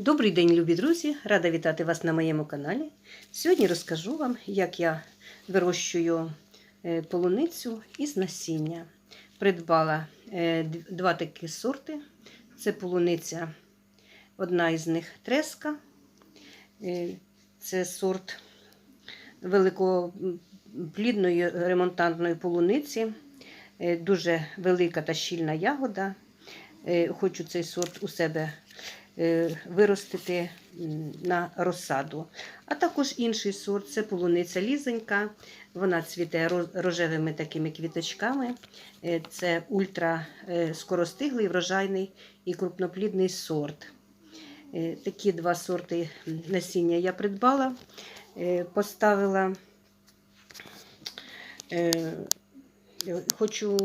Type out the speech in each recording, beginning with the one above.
Добрий день, любі друзі! Рада вітати вас на моєму каналі. Сьогодні розкажу вам, як я вирощую е, полуницю із насіння. Придбала е, два такі сорти. Це полуниця, одна із них треска. Е, Це сорт великоплідної ремонтантної полуниці. Дуже велика та щільна ягода. Хочу цей сорт у себе виростити на розсаду. А також інший сорт це полуниця лізенька. Вона цвіте рожевими такими квіточками. Е, Це ультра е, скоростиглий, врожайний і крупноплідний сорт. Е, Такі два сорти насіння я придбала, е, поставила. е, Хочу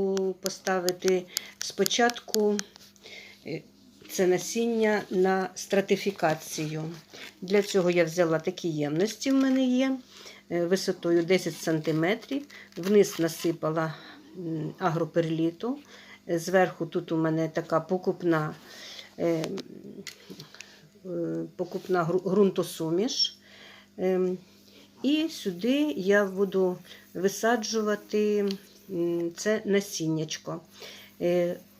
поставити спочатку е, це насіння на стратифікацію. Для цього я взяла такі ємності, в мене є е, висотою 10 см. Вниз насипала агроперліту. Зверху тут у мене така покупна, е, е, покупна ґрунтосуміш. Ем, І сюди я буду висаджувати це насіннячко.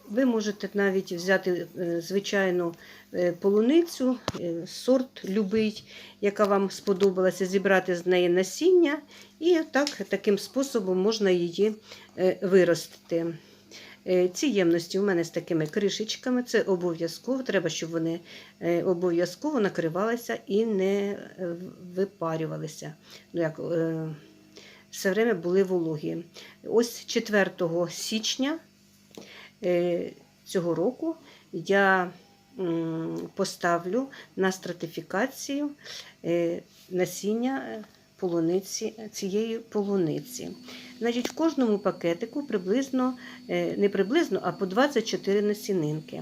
Ви можете навіть взяти е, звичайну е, полуницю, е, сорт любий, яка вам сподобалася, зібрати з неї насіння, і так, таким способом можна її виростити. Ці ємності у мене з такими кришечками, це обов'язково. Треба, щоб вони обов'язково накривалися і не випарювалися. Ну, як, все время були вологі. Ось 4 січня цього року я поставлю на стратифікацію е, насіння е, полуниці, цієї полуниці. Значить, в кожному пакетику приблизно, е, не приблизно, а по 24 насінинки.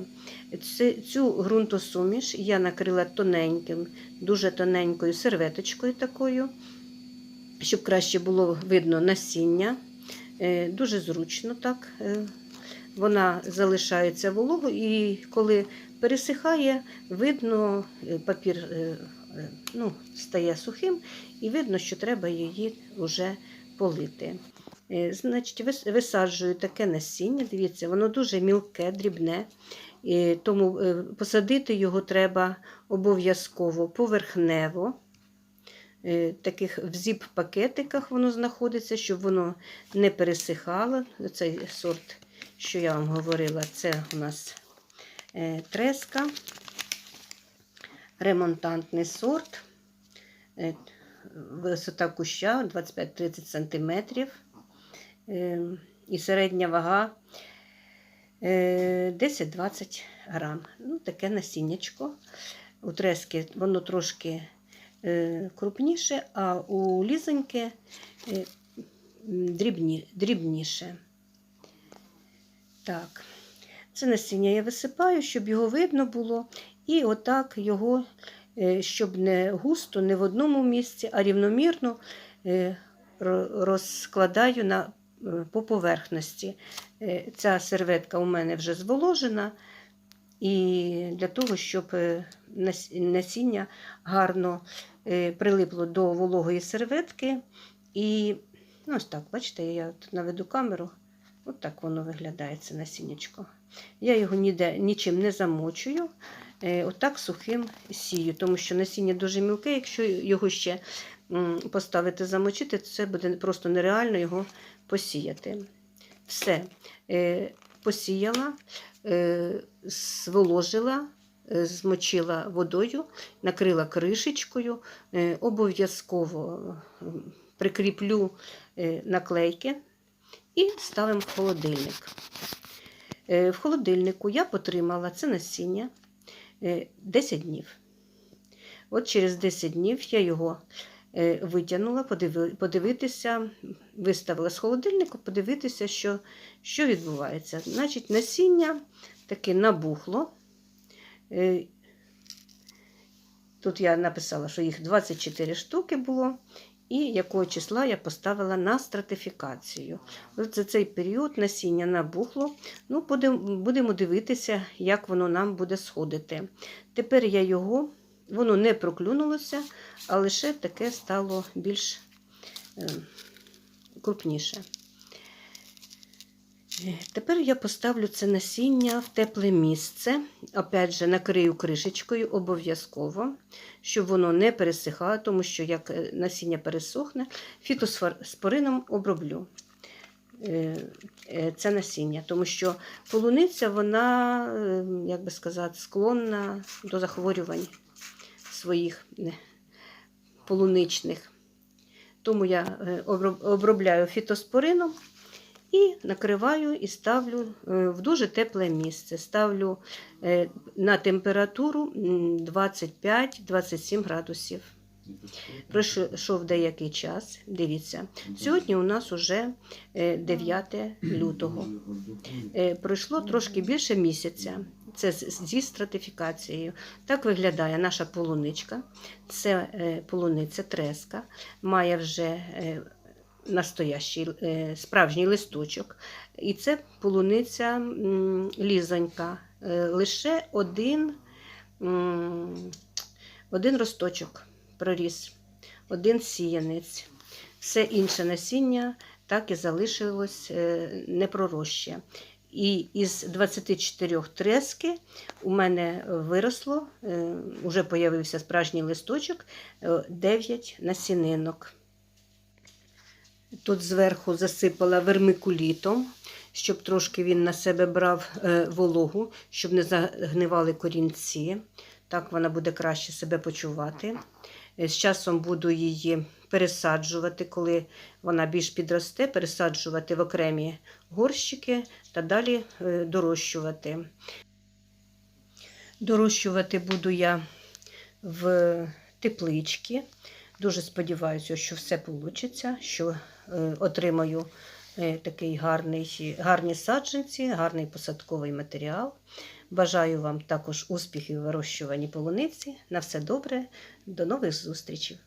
Цю ґрунтосуміш я накрила тоненьким, дуже тоненькою серветочкою такою, щоб краще було видно насіння. Е, Дуже зручно так. Вона залишається вологою, і коли пересихає, видно, е, папір е, е, ну, стає сухим, і видно, що треба її вже полити. Значить, висаджую таке насіння. Дивіться, воно дуже мілке, дрібне, тому посадити його треба обов'язково поверхнево. Таких в зіп-пакетиках воно знаходиться, щоб воно не пересихало. Цей сорт, що я вам говорила, це у нас е, треска, ремонтантний сорт, Е, висота куща 25-30 см е, і середня вага е, 10-20 грам. Ну, таке насіннячко. У трески воно трошки крупніше, а у лізоньки дрібні, дрібніше. Так, це насіння я висипаю, щоб його видно було. І отак його, е, щоб не густо, не в одному місці, а рівномірно е, розкладаю на, е, по поверхності. Ця серветка у мене вже зволожена. І для того, щоб насіння гарно прилипло до вологої серветки. І ну, ось так, бачите, я тут наведу камеру. От так воно виглядає, це насіннячко. Я його ніде нічим не замочую. е, Отак сухим сію, тому що насіння дуже мілке, якщо його ще поставити замочити, то це буде просто нереально його посіяти. Все, е, посіяла, е, зволожила, змочила водою, накрила кришечкою, обов'язково прикріплю наклейки і ставимо в холодильник. Е, В холодильнику я потримала це насіння е, 10 днів. От через 10 днів я його е, витягнула, подивитися, виставила з холодильника, подивитися, що, що відбувається. Значить, насіння таке набухло. Е, Тут я написала, що їх 24 штуки було, і якого числа я поставила на стратифікацію. За цей період насіння набухло. Ну, будемо, будемо дивитися, як воно нам буде сходити. Тепер я його Воно не проклюнулося, а лише таке стало більш е, крупніше. Тепер я поставлю це насіння в тепле місце. Опять же, накрию кришечкою обов'язково, щоб воно не пересихало, тому що як е, насіння пересохне, фітоспорином оброблю е, е, це насіння, тому що полуниця, вона, як би сказати, склонна до захворювань своїх полуничних. Тому я обробляю фітоспорином і накриваю і ставлю е, в дуже тепле місце. Ставлю е, на температуру 25-27 градусів. Пройшов деякий час. Дивіться, сьогодні у нас уже е, 9 лютого. Е, Пройшло трошки більше місяця. Це зі стратифікацією. Так виглядає наша полуничка. Це полуниця треска, має вже настоящий е, справжній листочок. І це полуниця лізонька. Е, Лише один, один росточок проріс, один сіянець. Все інше насіння так і залишилось е, непророще. І із 24 трески у мене виросло, вже появився справжній листочок, 9 насінинок. Тут зверху засипала вермикулітом, щоб трошки він на себе брав е, вологу, щоб не загнивали корінці. Так вона буде краще себе почувати. Е, З часом буду її пересаджувати, коли вона більш підросте, пересаджувати в окремі горщики та далі е, дорощувати. Дорощувати буду я в тепличці. Дуже сподіваюся, що все вийде, що е, отримаю е, такий гарний, гарні саджанці, гарний посадковий матеріал. Бажаю вам також успіхів у вирощуванні полуниці. На все добре, до нових зустрічей!